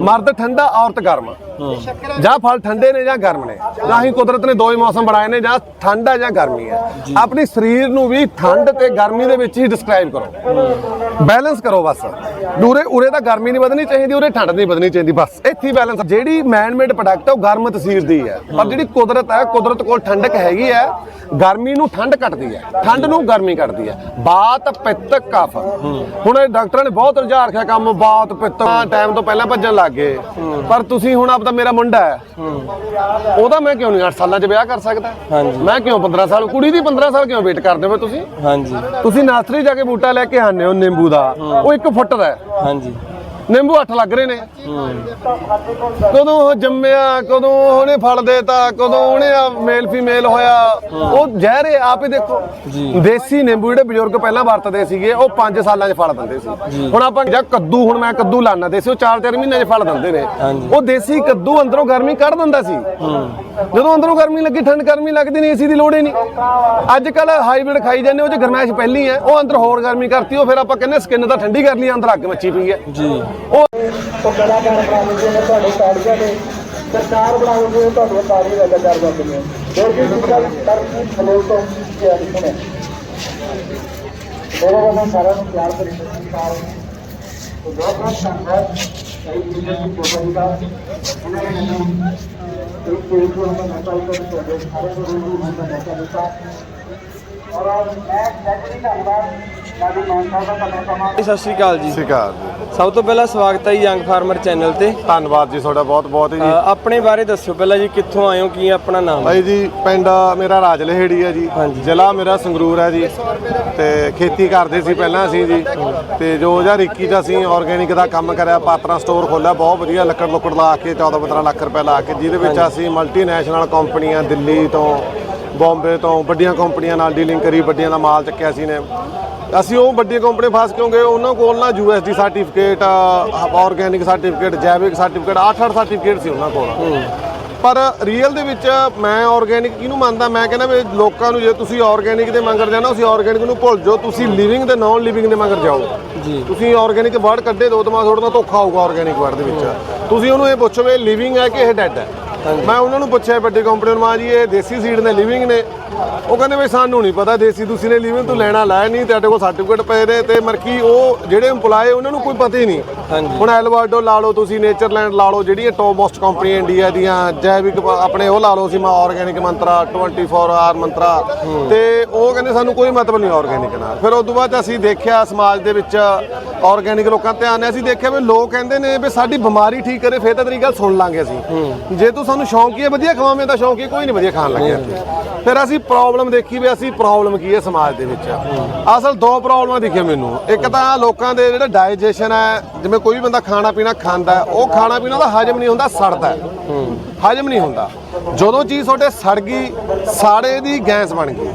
ਮਰਦ ਠੰਡਾ ਔਰਤ ਗਰਮ। ਜਾਂ ਫਲ ਠੰਡੇ ਨੇ ਜਾਂ ਗਰਮ ਨੇ। ਨਾ ਹੀ ਕੁਦਰਤ ਨੇ ਦੋ ਹੀ ਮੌਸਮ ਬਣਾਏ ਨੇ ਜਾਂ ਠੰਡ ਜਾਂ ਗਰਮੀ ਹੈ ਆਪਣੀ ਸਰੀਰ ਨੂੰ ਵੀ ਠੰਡ ਤੇ ਗਰਮੀ ਦੇ ਵਿੱਚ ਹੀ ਡਿਸਕ੍ਰਾਈਬ ਕਰੋ। ਬੈਲੈਂਸ ਕਰੋ ਬਸ। ਦੂਰੇ ਉਰੇ ਤਾਂ ਗਰਮੀ ਨਹੀਂ ਵਧਣੀ ਚਾਹੀਦੀ ਉਰੇ ਠੰਡ ਨਹੀਂ ਵਧਣੀ ਚਾਹੀਦੀ ਬਸ। ਇੱਥੇ ਬੈਲੈਂਸ ਜਿਹੜੀ ਮੈਨ ਮੇਡ ਪ੍ਰੋਡਕਟ ਹੈ ਉਹ ਗਰਮ ਤਸੀਰ ਦੀ ਹੈ। ਪਰ ਜਿਹੜੀ ਕੁਦਰਤ ਹੈ ਕੁਦਰਤ ਕੋਲ ਠੰਡਕ ਹੈਗੀ ਹੈ ਗਰਮੀ ਨੂੰ ਠੰਡ ਕੱਟਦੀ ਹੈ। ਠੰਡ ਨੂੰ ਗਰਮੀ ਕੱਟਦੀ ਹੈ। ਬਾਤ ਪਿੱਤ ਕਫ। ਹੁਣ ਇਹ ਡਾਕਟਰਾਂ ਨੇ ਬਹੁਤ ਰੁਝਾਰ ਰੱਖਿਆ ਕੰਮ ਬਾਤ ਪਿੱਤ। ਟਾਈਮ ਤੋਂ ਪਹਿਲਾਂ ਭੱਜਣ ਲੱਗ ਗਏ। ਪਰ ਤੁਸੀਂ ਹੁਣ ਆਪਦਾ ਮੇਰਾ ਮੁੰਡਾ ਹੈ। ਉਹਦਾ ਮੈਂ ਕਿਉਂ ਨਹੀਂ 8 ਸਾਲਾਂ 'ਚ ਵਿਆਹ ਕਰ ਸਕਦਾ। ਮੈਂ ਕਿਉਂ 15 ਸਾਲ ਕੁੜੀ ਦੀ 15 ਸਾਲ ਕਿਉਂ ਵੇਟ ਕਰਦੇ ਹੋ ਤੁਸੀਂ? ਹਾਂਜੀ। ਤੁਸੀਂ ਨਾਸਰੀ ਜਾ ਕੇ ਬੂਟਾ ਲੈ ਕੇ ਆਨੇ ਹੋ ਨਿੰਬੂ ਦਾ। ਉਹ 1 ਫੁੱਟ ਦਾ ਹੈ। ਹਾਂਜੀ। ਨਿੰਬੂ 8 ਲੱਗ ਰਹੇ ਨੇ। ਕਦੋਂ ਉਹ ਜੰਮਿਆ ਕਦੋਂ ਉਹਨੇ ਫਲ ਦੇਤਾ ਕਦੋਂ ਉਹਨੇ ਆ ਮੇਲ ਫੀਮੇਲ ਹੋਇਆ। ਉਹ ਜ਼ਹਿਰ ਹੈ ਆਪ ਹੀ ਦੇਖੋ। ਦੇਸੀ ਨਿੰਬੂ ਜਿਹੜੇ ਬਜ਼ੁਰਗ ਪਹਿਲਾਂ ਵਰਤਦੇ ਸੀਗੇ ਉਹ 5 ਸਾਲਾਂ 'ਚ ਫਲ ਦਿੰਦੇ ਸੀ। ਹੁਣ ਆਪਾਂ ਜਾਂ ਕੱਦੂ ਹੁਣ ਮੈਂ ਕੱਦੂ ਲਾਣਾ ਦੇਸੀ ਉਹ 4-4 ਮਹੀਨਿਆਂ 'ਚ ਫਲ ਦਿੰਦੇ ਨੇ। ਉਹ ਦੇਸੀ ਕੱਦੂ ਅੰਦਰੋਂ ਗਰਮੀ ਕੱਢ ਦਿੰਦਾ ਸੀ। ਜਦੋਂ ਅੰਦਰੋਂ ਗਰਮੀ ਲੱਗੀ ਠੰਡ ਗਰਮੀ ਲੱਗਦੀ ਨਹੀਂ ਏਸੀ ਦੀ ਲੋੜ ਹੀ ਨਹੀਂ। ਅੱਜ ਕੱਲ ਹਾਈਬ੍ਰਿਡ ਖਾਈ ਜਾਂਦੇ ਉਹ ਚ ਗਰਮੈਸ਼ ਪਹਿਲੀ ਹੈ ਉਹ ਅੰਦਰ ਹੋਰ ਗਰਮੀ ਕਰਤੀ ਉਹ ਫਿਰ ਆਪਾਂ ਕਹਿੰਦੇ ਸਕਿਨ ਤਾਂ ਠੰਡੀ ਕਰ ਲਈ ਅੰਦਰ ਅੱਗ ਮੱਚੀ ਪਈ ਹੈ। ਜੀ। ਉਹ ਉਹ ਕਲਾਕਾਰ ਬਣਾਉਂਦੇ ਨੇ ਤੁਹਾਡੇ ਤਾੜੀਆਂ ਦੇ ਸਰਕਾਰ ਬਣਾਉਂਦੇ ਨੇ ਤੁਹਾਡੇ ਤਾੜੀ ਦਾ ਕਰ ਜਾਂਦੇ ਨੇ। ਹੋਰ ਵੀ ਸਿੱਖਲ ਕਰਨੀ ਫਲੋਰ ਤੋਂ ਕਿਹਾ ਲਿਖਣਾ ਮੇਰੇ ਵੱਲੋਂ ਸਾਰਿਆਂ ਨੂੰ ਪਿਆਰ ਭਰੀ ਸਤਿ ਸ਼੍ਰੀ ਅਕਾਲ। ਤੇ ਬਹੁਤ ਬਹੁਤ ਧੰਨਵਾਦ ਕਈ ਜਿੰਨੇ ਦੀ ਚੋਪੜੀ ਦਾ ਉਹਨਾਂ ਨੇ ਮੈਨੂੰ ਇੱਕ ਪੇਜ ਨੂੰ ਮੈਂ ਮੌਕਾ ਦਿੱਤਾ ਤੁਹਾਡੇ ਸਾਰੇ ਨੂੰ ਰੂਬਰੂ ਹੋਣ ਦਾ ਮੌਕਾ ਦਿੱਤਾ। ਔਰ ਮੈਂ ਸੈਕਟਰੀ ਧੰਨਵਾਦ ਸਾਡੀ ਮਾਨਸਾ ਦਾ ਤੁਹਾਡਾ ਸਮਾਂ ਸਤਿ ਸ਼੍ਰੀ ਅਕਾਲ ਜੀ। ਸਿਕਾਰ ਜੀ। ਸਭ ਤੋਂ ਪਹਿਲਾਂ ਸਵਾਗਤ ਹੈ ਜੀ ਯੰਗ ਫਾਰਮਰ ਚੈਨਲ ਤੇ। ਧੰਨਵਾਦ ਜੀ ਤੁਹਾਡਾ ਬਹੁਤ ਬਹੁਤ ਅ, ਜੀ। ਆਪਣੇ ਬਾਰੇ ਦੱਸਿਓ ਪਹਿਲਾਂ ਜੀ ਕਿੱਥੋਂ ਆਏ ਹੋ ਕੀ ਆਪਣਾ ਨਾਮ ਹੈ? ਭਾਈ ਜੀ ਪਿੰਡ ਮੇਰਾ ਰਾਜ ਲਹੇੜੀ ਹੈ ਜੀ। ਜ਼ਿਲ੍ਹਾ ਮੇਰਾ ਸੰਗਰੂਰ ਹੈ ਜੀ। ਤੇ ਖੇਤੀ ਕਰਦੇ ਸੀ ਪਹਿਲਾਂ ਅਸੀਂ ਜੀ। ਤੇ ਜੋ 2021 ਚ ਅਸੀਂ ਆਰਗੇਨਿਕ ਦਾ ਕੰਮ ਕਰਿਆ ਪਾਤਰਾ ਸਟੋਰ ਖੋਲਿਆ ਬਹੁਤ ਵਧੀਆ ਲੱਕੜ ਲੁੱਕੜ ਲਾ ਕੇ 14 15 ਲੱਖ ਰੁਪਏ ਲਾ ਕੇ ਜਿਹਦੇ ਵਿੱਚ ਅਸੀਂ ਮਲਟੀਨੈਸ਼ਨਲ ਕੰਪਨੀਆਂ ਦਿੱਲੀ ਤੋਂ ਬੰਬੇ ਤੋਂ ਵੱਡੀਆਂ ਕੰਪਨੀਆਂ ਨਾਲ ਡੀਲਿੰਗ ਕਰੀ ਵੱਡੀਆਂ ਦਾ ਮਾਲ ਚੱਕਿਆ ਸੀ ਨੇ। ਅਸੀਂ ਉਹ ਵੱਡੀਆਂ ਕੰਪਨੀ ਫਸ ਕਿਉਂਗੇ ਉਹਨਾਂ ਕੋਲ ਨਾ ਯੂਐਸਡੀ ਸਰਟੀਫਿਕੇਟ ਆਰਗੇਨਿਕ ਸਰਟੀਫਿਕੇਟ ਜੈਵਿਕ ਸਰਟੀਫਿਕੇਟ 8-8 ਸਰਟੀਫਿਕੇਟ ਸੀ ਉਹਨਾਂ ਕੋਲ। ਪਰ ਰੀਅਲ ਦੇ ਵਿੱਚ ਮੈਂ ਆਰਗੇਨਿਕ ਕਿਹਨੂੰ ਮੰਨਦਾ? ਮੈਂ ਕਹਿੰਦਾ ਵੀ ਲੋਕਾਂ ਨੂੰ ਜੇ ਤੁਸੀਂ ਆਰਗੇਨਿਕ ਦੇ ਮੰਗਰ ਜਾਣਾ ਤੁਸੀਂ ਆਰਗੇਨਿਕ ਨੂੰ ਭੁੱਲ ਜਾਓ ਤੁਸੀਂ ਲਿਵਿੰਗ ਤੇ ਨਾਨ ਲਿਵਿੰਗ ਦੇ ਮੰਗਰ ਜਾਓ। ਜੀ। ਤੁਸੀਂ ਆਰਗੇਨਿਕ ਵਰਡ ਕੱਢੇ ਦੋ ਦਿਮਾਗ ਥੋੜਾ ਧੋਖਾ ਹੋਊਗਾ ਆਰਗੇਨਿਕ ਵਰਡ ਦੇ ਵਿੱਚ। ਤੁਸੀਂ ਉਹਨੂੰ ਇਹ ਪੁੱਛੋ ਵੀ ਲਿਵਿੰਗ ਹੈ ਕਿ ਇਹ ਡੈਡ ਹੈ? ਮੈਂ ਉਹਨਾਂ ਨੂੰ ਪੁੱਛਿਆ ਵੱਡੀ ਕੰਪਨੀ ਨੂੰ ਮਾਂ ਜੀ ਇਹ ਦੇਸੀ ਸੀਡ ਨੇ ਲਿਵਿੰਗ ਨੇ। ਉਹ ਕਹਿੰਦੇ ਵੀ ਸਾਨੂੰ ਨਹੀਂ ਪਤਾ ਦੇਸੀ ਤੁਸੀਂ ਨੇ ਲਿਵਿੰਗ ਤੋਂ ਲੈਣਾ ਲੈ ਨਹੀਂ ਤੁਹਾਡੇ ਕੋਲ ਸਰਟੀਫਿਕੇਟ ਪਏ ਨੇ ਤੇ ਮਰਕੀ ਉਹ ਜਿਹੜੇ EMPLOYE ਉਹਨਾਂ ਨੂੰ ਕੋਈ ਪਤਾ ਹੀ ਨਹੀਂ। ਹਾਂਜੀ। ਹੁਣ ਐਲਵਾਰਡੋ ਲਾ ਲਓ ਤੁਸੀਂ ਨੇਚਰਲੈਂਡ ਲਾ ਲਓ ਜਿਹੜੀਆਂ ਟੌਪ ਮੋਸਟ ਕੰਪਨੀ ਇੰਡੀਆ ਦੀਆਂ ਜੈਵਿਕ ਆਪਣੇ ਉਹ ਲਾ ਲਓ ਸੀ ਮੈਂ ਆਰਗੇਨਿਕ ਮੰਤਰਾ 24 ਆਰ ਮੰਤਰਾ। ਤੇ ਉਹ ਕਹਿੰਦੇ ਸਾਨੂੰ ਕੋਈ ਮਤਲਬ ਨਹੀਂ ਆਰਗੇਨਿਕ ਨਾਲ। ਫਿਰ ਉਸ ਤੋਂ ਬਾਅਦ ਅਸੀਂ ਦੇਖਿਆ ਸਮਾਜ ਦੇ ਵਿੱਚ ਆਰਗੇਨਿਕ ਲੋਕਾਂ ਧਿਆਨ ਨੇ ਅਸੀਂ ਦੇਖਿਆ ਵੀ ਲੋਕ ਕਹਿੰਦੇ ਨੇ ਵੀ ਸਾਡੀ ਬਿਮਾਰੀ ਠੀਕ ਕਰੇ ਫਿਰ ਤਾਂ ਤੇਰੀ ਗੱਲ ਸੁਣ ਲਾਂਗੇ ਅਸੀਂ। ਜੇ ਤੂੰ ਸਾਨੂੰ ਸ਼ੌਂਕ ਹੀ ਹੈ ਵਧੀਆ ਖਵਾਵੇਂ ਤਾਂ ਸ਼ੌਂਕ ਹੀ ਕੋਈ ਨਹੀਂ ਵਧੀਆ ਖਾਣ ਲੱਗਿਆ ਫਿਰ ਅਸੀਂ ਪ੍ਰੋਬਲਮ ਦੇਖੀ ਵੀ ਅਸੀਂ ਪ੍ਰੋਬਲਮ ਕੀ ਹੈ ਸਮਾਜ ਦੇ ਵਿੱਚ? ਅਸਲ ਦੋ ਪ੍ਰੋਬਲਮਾਂ ਦਿਖੀਆਂ ਮੈਨੂੰ। ਇੱਕ ਤਾਂ ਲੋਕਾਂ ਦੇ ਜਿਹੜਾ ਡਾਈਜੈਸ਼ਨ ਹੈ, ਜਿਵੇਂ ਕੋਈ ਵੀ ਬੰਦਾ ਖਾਣਾ ਪੀਣਾ ਖਾਂਦਾ ਉਹ ਖਾਣਾ ਪੀਣਾ ਦਾ ਹਜਮ ਨਹੀਂ ਹੁੰਦਾ, ਸੜਦਾ ਹਜਮ ਨਹੀਂ ਹੁੰਦਾ। ਜਦੋਂ ਚੀਜ਼ ਤੁਹਾਡੇ ਸੜ ਗਈ, ਸਾੜੇ ਦੀ ਗੈਸ ਬਣ ਗਈ,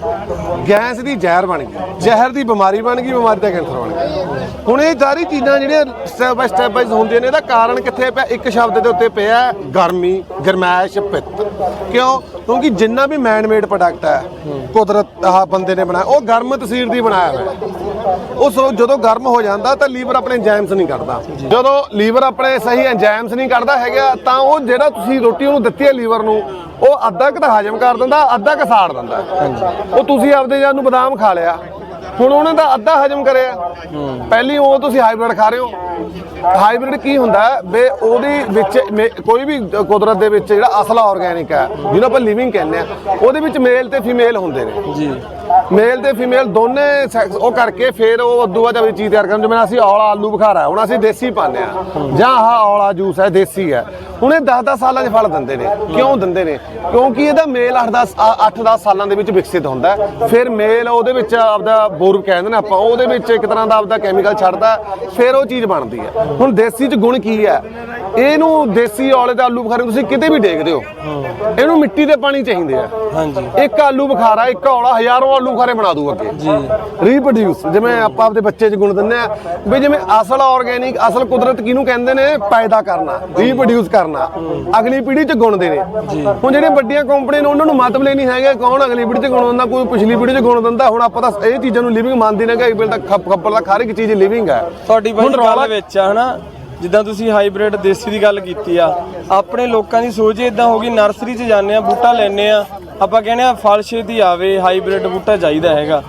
ਗੈਸ ਦੀ ਜ਼ਹਿਰ ਬਣ ਗਈ, ਜ਼ਹਿਰ ਦੀ ਬਿਮਾਰੀ ਬਣ ਗਈ, ਬਿਮਾਰੀ ਦਾ ਕੈਂਸਰ ਬਣ ਗਿਆ ਹੁਣ ਇਹ ਸਾਰੀ ਚੀਜ਼ਾਂ ਜਿਹੜੀਆਂ ਸਟੈਪ ਬਾਈ ਸਟੈਪ ਵਾਈਜ਼ ਹੁੰਦੀਆਂ ਨੇ, ਇਹਦਾ ਕਾਰਨ ਕਿੱਥੇ ਪਿਆ? ਇੱਕ ਸ਼ਬਦ ਦੇ ਉੱਤੇ ਪਿਆ ਗਰਮੀ, ਗਰਮੈਸ਼, ਪਿੱਤ। ਕਿਉਂ? ਕਿਉਂਕਿ ਜਿੰਨਾ ਵੀ ਮੈਨਮੇਡ ਪ੍ਰੋਡਕਟ ਹੈ, ਕੁਦਰਤ, ਆਹ ਬੰਦੇ ਨੇ ਬਣਾਇਆ, ਉਹ ਗਰਮ ਤਸੀਰ ਦੀ ਬਣਾਇਆ ਹੋਇਆ ਉਹ ਸੋ ਜਦੋਂ ਗਰਮ ਹੋ ਜਾਂਦਾ, ਤਾਂ ਲੀਵਰ ਆਪਣੇ ਐਂਜ਼ਾਈਮਸ ਨਹੀਂ ਕੱਢਦਾ ਜਦੋਂ ਲੀਵਰ ਆਪਣੇ ਸਹੀ ਐਂਜ਼ਾਈਮਸ ਨਹੀਂ ਕੱਢਦਾ ਹੈਗਾ, ਤਾਂ ਉਹ ਜਿਹੜਾ ਤੁਸੀਂ ਰੋਟੀ ਉਹਨੂੰ ਦਿੱਤੀ ਹੈ ਲੀਵਰ ਨੂੰ ਉਹ ਅੱਧਾ ਕੁ ਤਾਂ ਹਜਮ ਕਰ ਦਿੰਦਾ ਅੱਧਾ ਕੁ ਸਾੜ ਦਿੰਦਾ। ਉਹ ਤੁਸੀਂ ਆਪਦੇ ਜਾਨ ਨੂੰ ਬਦਾਮ ਖਾ ਲਿਆ। ਹੁਣ ਉਹਨੇ ਤਾਂ ਅੱਧਾ ਹਜਮ ਕਰਿਆ। ਪਹਿਲੀ ਉਹ ਤੁਸੀਂ ਹਾਈਬ੍ਰਿਡ ਖਾ ਰਹੇ ਹੋ। ਹਾਈਬ੍ਰਿਡ ਕੀ ਹੁੰਦਾ? ਵੀ ਉਹਦੇ ਵਿੱਚ ਕੋਈ ਵੀ ਕੁਦਰਤ ਦੇ ਵਿੱਚ ਜਿਹੜਾ ਅਸਲ ਆਰਗੈਨਿਕ ਹੈ ਜਿਹਨੂੰ ਆਪਾਂ ਲਿਵਿੰਗ ਕਹਿੰਦੇ ਆ ਉਹਦੇ ਵਿੱਚ ਮੇਲ ਤੇ ਫੀਮੇਲ ਹੁੰਦੇ ਨੇ। ਜੀ। ਮੇਲ ਤੇ ਫੀਮੇਲ ਦੋਨੇ ਸੈਕਸ ਉਹ ਕਰਕੇ ਫਿਰ ਉਹ ਉਦੋਂ ਬਾਅਦ ਆਪਣੀ ਚੀਜ਼ ਤਿਆਰ ਕਰਨ ਜਿਵੇਂ ਅਸੀਂ ਔਲਾ ਆਲੂ ਬੁਖਾਰਾ ਹੁਣ ਅਸੀਂ ਦੇਸੀ ਪਾਉਂਦੇ ਆ ਜਾਂ ਆਹ ਔਲਾ ਜੂਸ ਹੈ ਦੇਸੀ ਹੈ। ਹੁਣ ਇਹ 10-10 ਸਾਲਾਂ 'ਚ ਫਲ ਦਿੰਦੇ ਨੇ। ਕਿਉਂ ਦਿੰਦੇ ਨੇ? ਕਿਉਂਕਿ ਇਹਦਾ ਮੇਲ 8-10 8-10 ਸਾਲਾਂ ਦੇ ਵਿੱਚ ਵਿਕਸਿਤ ਹੁੰਦਾ। ਫਿਰ ਮੇਲ ਉਹਦੇ ਵਿੱਚ ਆਪਦਾ ਬੋਰ ਕਹਿੰਦੇ ਨੇ ਆਪਾਂ ਉਹਦੇ ਵਿੱਚ ਇੱਕ ਤਰ੍ਹਾਂ ਦਾ ਆਪਦਾ ਕੈਮੀਕਲ ਛੱਡਦਾ ਫਿਰ ਉਹ ਚੀਜ਼ ਬਣਦੀ ਹੈ। ਹੁਣ ਦੇਸੀ 'ਚ ਗੁਣ ਕੀ ਹੈ? ਇਹਨੂੰ ਦੇਸੀ ਔਲੇ ਤੇ ਆਲੂ ਬੁਖਾਰੇ ਤੁਸੀਂ ਕਿਤੇ ਵੀ ਦੇਖਦੇ ਹੋ। ਇਹਨੂੰ ਮਿੱਟੀ ਦੇ ਪਾਣੀ ਚਾਹੀਦੇ ਆ। ਹਾਂਜੀ। ਇੱਕ ਆਲੂ ਬੁਖਾਰਾ ਇੱਕ ਔਲਾ ਹਜ਼ਾਰਾਂ ਆਲੂ ਬੁਖਾਰੇ ਬਣਾ ਦੂ ਅੱਗੇ। ਜੀ। ਰੀਪਰੋਡਿਊਸ ਜਿਵੇਂ ਆਪਾਂ ਆਪਦੇ ਬੱਚੇ 'ਚ ਗੁਣ ਦਿੰਦੇ ਆ। ਵੀ ਜਿਵੇਂ ਅਸਲ ਆਰਗੇਨਿਕ ਅਸਲ ਕੁਦਰਤ ਕਿਹਨੂੰ ਕਹਿੰਦੇ ਨੇ? ਪੈਦਾ ਕਰਨਾ ਰੀਪਰੋਡਿਊਸ ਕਰਨਾ। ਅਗਲੀ ਪੀੜ੍ਹੀ 'ਚ ਗੁਣਦੇ ਨੇ। ਹੁਣ ਜਿਹੜੀਆਂ ਵੱਡੀਆਂ ਕੰਪਨੀਆਂ ਨੇ ਉਹਨਾਂ ਨੂੰ ਮਤਲਬ ਨਹੀਂ ਹੈਗਾ ਕੌਣ ਅਗਲੀ ਪੀੜ੍ਹੀ 'ਚ ਗੁਣ ਦਿੰਦਾ ਕੋਈ ਪਿਛਲੀ ਪੀੜ੍ਹੀ 'ਚ ਗੁਣ ਦਿੰਦਾ। ਹੁਣ ਆਪਾਂ ਤਾਂ ਇਹ ਚੀਜ਼ਾਂ ਨੂੰ ਲਿਵਿੰਗ ਮੰਨਦੇ ਨੇ ਕਿ ਇੱਕ ਤਾਂ ਖੱਪ ਖੱਪਰ ਦਾ ਹਰ ਇੱਕ ਚੀਜ਼ ਲਿਵਿੰਗ ਹੈ। ਤੁਹਾਡੀ ਬਾਈ ਹੁਣ ਰੌਲਾ- ਗੱਲ ਵਿੱਚ ਆ ਹਨਾ? ਜਿੱਦਾਂ ਤੁਸੀਂ ਹਾਈਬ੍ਰਿਡ ਦੇਸੀ ਦੀ ਗੱਲ ਕੀਤੀ ਆ ਆਪਣੇ ਲੋਕਾਂ ਦੀ ਸੋਚ ਇਦਾਂ ਹੋ ਗਈ ਨਰਸਰੀ 'ਚ ਜਾਂਦੇ ਆ ਬੂਟਾ ਲੈਨੇ ਆ ਆਪਾਂ ਕਹਿੰਦੇ ਆ ਫਲ ਛੇਤੀ ਆਵੇ ਹਾਈਬ੍ਰਿਡ ਬੂਟਾ ਚਾਹੀਦਾ ਹੈਗਾ।